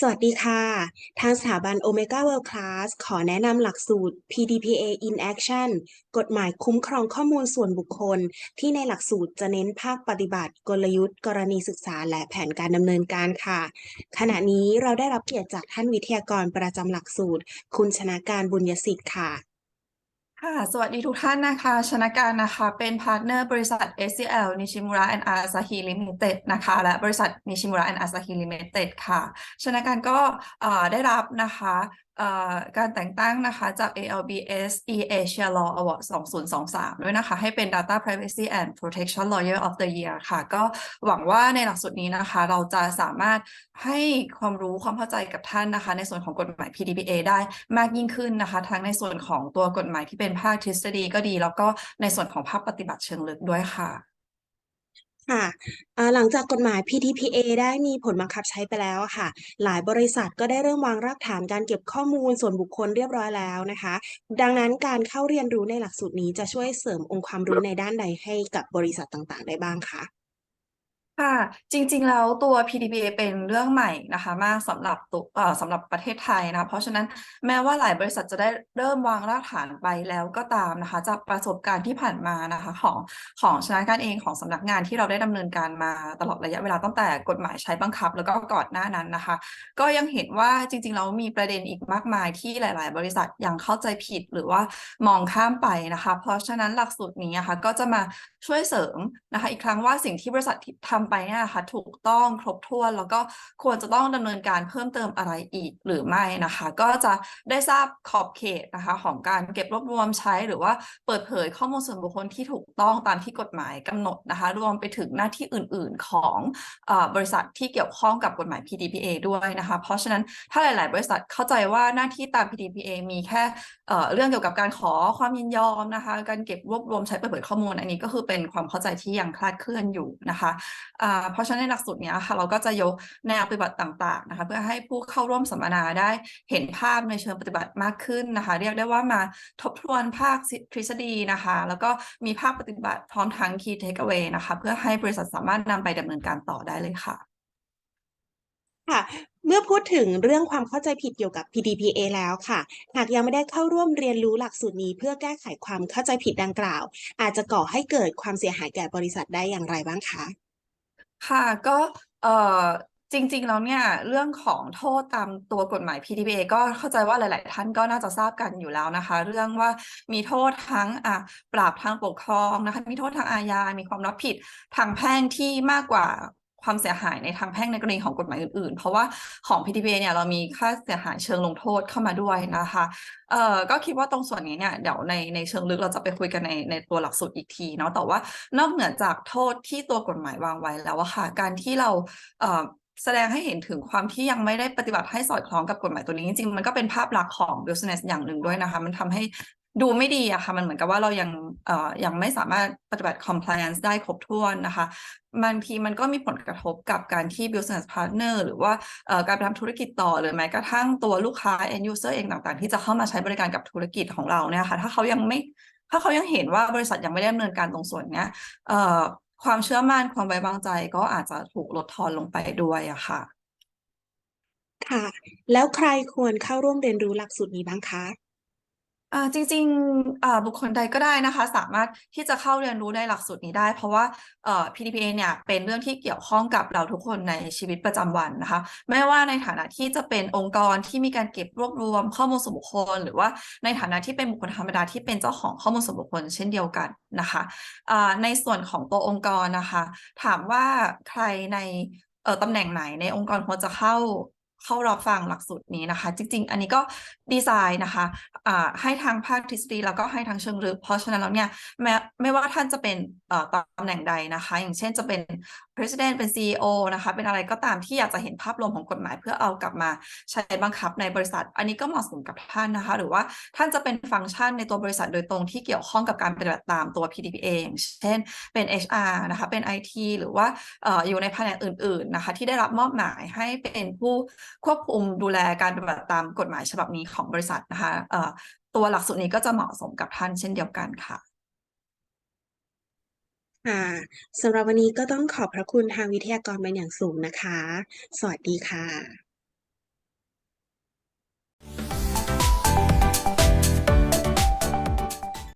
สวัสดีค่ะ ทางสถาบัน Omega World Class ขอแนะนำหลักสูตร PDPA in Action กฎหมายคุ้มครองข้อมูลส่วนบุคคล ที่ในหลักสูตรจะเน้นภาคปฏิบัติ กลยุทธ์ กรณีศึกษาและแผนการดำเนินการค่ะ ขณะนี้เราได้รับเกียรติจากท่านวิทยากรประจำหลักสูตร คุณชนะการบุญยสิทธิ์ค่ะ ค่ะ สวัสดีทุกท่านนะคะ ชนะการนะคะ เป็นพาร์ทเนอร์บริษัท SCL Nishimura and Asahi Limited นะคะ และบริษัท Nishimura and Asahi Limited ค่ะ ชนะการก็ได้รับนะคะ การแต่งตั้งนะคะจาก ALBS E Asia Law Award 2023 ด้วยนะคะ ให้เป็น Data Privacy and Protection Lawyer of the Year ค่ะ ก็หวังว่าในหลักสูตรนี้นะคะ เราจะสามารถให้ความรู้ความเข้าใจกับท่านนะคะ ในส่วนของกฎหมาย PDPA ได้มากยิ่งขึ้นนะคะ ทั้งในส่วนของตัวกฎหมายที่เป็นภาคทฤษฎีก็ดี แล้วก็ในส่วนของภาคปฏิบัติเชิงลึกด้วยค่ะ ค่ะอ่าหลังจากกฎหมาย PDPA ได้มีผลบังคับใช้ไปแล้วอะค่ะ หลายบริษัทก็ได้เริ่มวางรากฐานการเก็บข้อมูลส่วนบุคคลเรียบร้อยแล้วนะคะ ดังนั้นการเข้าเรียนรู้ในหลักสูตรนี้จะช่วยเสริมองค์ความรู้ในด้านใดให้กับบริษัทต่างๆ ได้บ้างคะ ค่ะ จริง ๆ แล้วตัว PDPA เป็นเรื่องใหม่นะคะมากสำหรับตัวเอ่อสำหรับประเทศไทยนะเพราะฉะนั้นแม้ว่าหลายบริษัทจะได้เริ่มวางรากฐานไปแล้วก็ตามนะคะ จากประสบการณ์ที่ผ่านมานะคะของของชนะการเองของสำนักงานที่เราได้ดำเนินการมาตลอดระยะเวลาตั้งแต่กฎหมายใช้บังคับ แล้วก็ก่อนหน้านั้นนะคะ ก็ยังเห็นว่าจริงๆแล้วมีประเด็นอีกมากมายที่หลาย ๆ บริษัทยังเข้าใจผิดหรือว่ามองข้ามไปนะคะ เพราะฉะนั้นหลักสูตรนี้นะคะก็จะมาช่วยเสริมนะคะ อีกครั้งว่าสิ่งที่บริษัททำไปเนี่ยนะคะถูกต้องครบถ้วนแล้วก็ควรจะต้องดำเนินการเพิ่มเติมอะไรอีกหรือไม่นะคะ ก็จะได้ทราบขอบเขตนะคะ ของการเก็บรวบรวมใช้หรือว่าเปิดเผยข้อมูลส่วนบุคคลที่ถูกต้องตามที่กฎหมายกำหนดนะคะ รวมไปถึงหน้าที่อื่น ๆของอบริษัทที่เกี่ยวข้องกับกฎหมาย PDPA ด้วยนะคะ เพราะฉะนั้นถ้าหลาย ๆ บริษัทเข้าใจว่าหน้าที่ตาม PDPA มีแค่เรื่องเกี่ยวกับการขอความยินยอมนะคะ การเก็บรวบรวมใช้เปิดเผยข้อมูลอันนี้ก็คือเป็นความเข้าใจที่ยังคลาดเคลื่อนอยู่นะคะเพราะฉะนั้นในหลักสูตรนี้ค่ะเราก็จะยกแนวปฏิบัติต่างๆนะคะเพื่อให้ผู้เข้าร่วมสัมมนาได้เห็นภาพในเชิงปฏิบัติมากขึ้นนะคะ เรียกได้ว่ามาทบทวนภาคทฤษฎีนะคะ แล้วก็มีภาคปฏิบัติพร้อมทั้ง key takeaway นะคะเพื่อให้บริษัทสามารถนำไปดำเนินการต่อได้เลยค่ะค่ะเมื่อพูดถึงเรื่องความเข้าใจผิดเกี่ยวกับ PDPA แล้วค่ะ หากยังไม่ได้เข้าร่วมเรียนรู้หลักสูตรนี้ เพื่อแก้ไขความเข้าใจผิดดังกล่าว อาจจะก่อให้เกิดความเสียหายแก่บริษัทได้อย่างไรบ้างคะ ค่ะ ก็ เอ่อ จริง ๆ แล้วเนี่ย เรื่องของโทษตามตัวกฎหมาย PDPA ก็เข้าใจว่าหลาย ๆ ท่านก็น่าจะทราบกันอยู่แล้วนะคะ เรื่องว่ามีโทษทั้ง อะปราบทางปกครองนะคะ มีโทษทางอาญา มีความรับผิดทางแพ่งที่มากกว่า ความเสียหายในทางแพ่งในกรณีของกฎหมายอื่น ๆ เพราะว่าของ PDPA เนี่ยเรามีค่าเสียหายเชิงลงโทษเข้ามาด้วยนะคะเอ่อก็คิดว่าตรงส่วนนี้เนี่ยเดี๋ยวในในเชิงลึกเราจะไปคุยกันในในตัวหลักสูตรอีกทีเนาะแต่ว่านอกเหนือจากโทษที่ตัวกฎหมายวางไว้แล้วอะค่ะการที่เราเอ่อแสดงให้เห็นถึงความที่ยังไม่ได้ปฏิบัติให้สอดคล้องกับกฎหมายตัวนี้จริงๆ มันก็เป็นภาพลักษณ์ของ business อย่างหนึ่งด้วยนะคะ มันทำให้ ดูไม่ดีอะค่ะ มันเหมือนกับว่าเรายังเอ่อยังไม่สามารถปฏิบัติ compliance ได้ครบถ้วนนะคะบางทีมันก็มีผลกระทบกับการที่ business partner หรือว่าการไปทำธุรกิจต่อ หรือแม้กระทั่งตัวลูกค้า end user เองต่างๆ ที่จะเข้ามาใช้บริการกับธุรกิจของเราเนี่ยค่ะถ้าเขายังไม่ถ้าเขายังเห็นว่าบริษัทยังไม่ได้ดำเนินการตรงส่วนเนี้ยความเชื่อมั่นความไว้วางใจก็อาจจะถูกลดทอนลงไปด้วยอะค่ะ ค่ะ แล้วใครควรเข้าร่วมเรียนรู้หลักสูตรนี้บ้างคะ อ่าจริง ๆ อ่า บุคคลใดก็ได้นะคะ สามารถที่จะเข้าเรียนรู้ในหลักสูตรนี้ได้ เพราะว่า เอ่อ PDPA เนี่ยเป็นเรื่องที่เกี่ยวข้องกับเราทุกคนในชีวิตประจำวันนะคะ ไม่ว่าในฐานะที่จะเป็นองค์กรที่มีการเก็บรวบรวมข้อมูลส่วนบุคคล หรือว่าในฐานะที่เป็นบุคคลธรรมดาที่เป็นเจ้าของข้อมูลส่วนบุคคลเช่นเดียวกันนะคะอ่าในส่วนของตัวองค์กรนะคะ ถามว่าใครใน เอ่อ ตำแหน่งไหนในองค์กรควรจะเข้า เข้ารับฟังหลักสูตรนี้นะคะ จริง ๆ อันนี้ก็ดีไซน์นะคะะให้ทางภาคทฤษฎีแล้วก็ให้ทางเชิงลึกเพราะฉะนั้นแล้วเนี่ยแม้ไม่ว่าท่านจะเป็นตำแหน่งใดนะคะ อย่างเช่นจะเป็น President เป็น CEO นะคะเป็นอะไรก็ตามที่อยากจะเห็นภาพรวมของกฎหมาย เพื่อเอากลับมาใช้บังคับในบริษัท อันนี้ก็เหมาะสมกับท่านนะคะ หรือว่าท่านจะเป็นฟังก์ชันในตัวบริษัทโดยตรงที่เกี่ยวข้องกับการปฏิบัติตามตัว PDPA อย่างเช่นเป็น HR นะคะเป็น IT หรือว่าออยู่ในแผนกอื่น ๆนะคะ ที่ได้รับมอบหมายให้เป็นผู้ควบคุมดูแลการปฏิบัติตามกฎหมายฉบับนี้ของบริษัทนะคะตัวหลักสูตรนี้ก็จะเหมาะสมกับท่านเช่นเดียวกันค่ะ ค่ะสำหรับวันนี้ก็ต้องขอบพระคุณทางวิทยากรเป็นอย่างสูงนะคะ สวัสดีค่ะ